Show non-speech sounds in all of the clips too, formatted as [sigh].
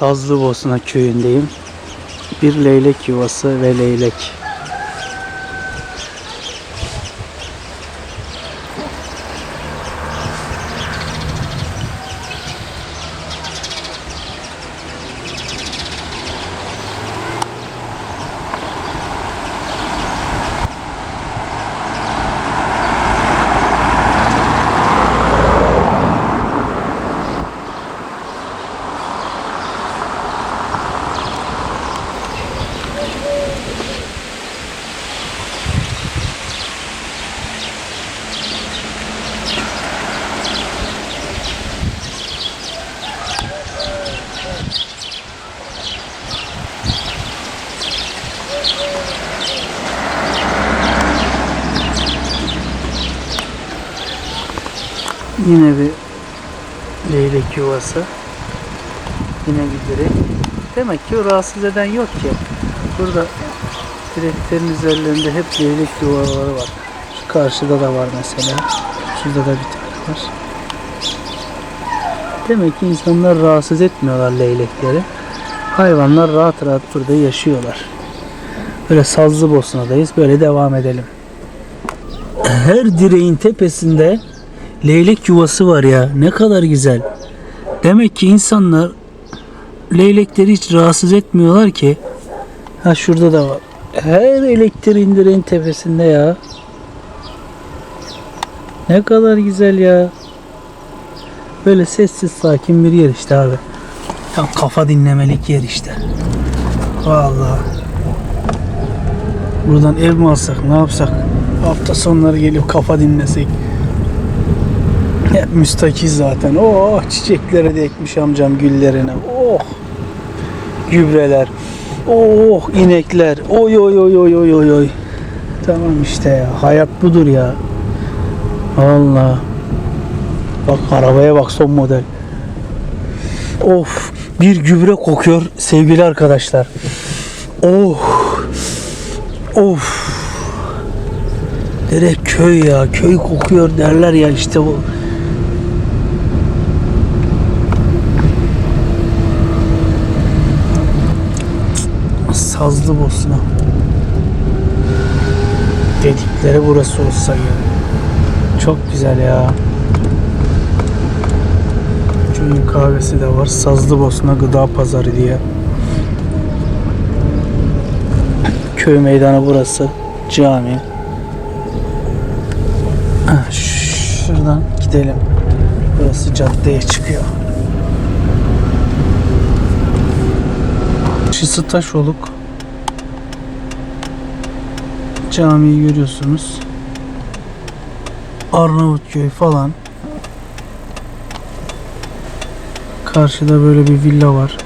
Sazlıbosna köyündeyim. Bir leylek yuvası ve leylek. Yine bir leylek yuvası. Yine bir. Demek ki rahatsız eden yok ki. Burada direklerin üzerlerinde hep leylek yuvaları var. Şu karşıda da var mesela. Şurada da bir tane var. Demek ki insanlar rahatsız etmiyorlar leylekleri. Hayvanlar rahat rahat burada yaşıyorlar. Böyle sazlı Bosna'dayız. Böyle devam edelim. Her direğin tepesinde leylek yuvası var ya. Ne kadar güzel. Demek ki insanlar leylekleri hiç rahatsız etmiyorlar ki. Ha şurada da var. Her elektriğin direğin tepesinde ya. Ne kadar güzel ya. Böyle sessiz sakin bir yer işte abi. Tam kafa dinlemelik yer işte. Vallahi. Buradan ev mi alsak ne yapsak? Hafta sonları gelip kafa dinlesek. [laughs] Müstakil zaten. Oh çiçeklere de ekmiş amcam güllerine. Oh gübreler. Oh inekler. Oy oy oy oy oy oy oy. Tamam işte ya. Hayat budur ya. Allah. Bak arabaya bak son model. Of bir gübre kokuyor sevgili arkadaşlar. Oh. Of. Direkt köy ya. Köy kokuyor derler ya işte bu. Sazlı Bosna. Dedikleri burası olsa ya. Çok güzel ya. Köyün kahvesi de var. Sazlı Bosna Gıda Pazarı diye. Köy meydanı burası. Cami. Şuradan gidelim. Burası caddeye çıkıyor. Şısı Taşoluk. Camiyi görüyorsunuz. Arnavutköy falan. Karşıda böyle bir villa var.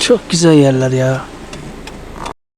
Çok güzel yerler ya.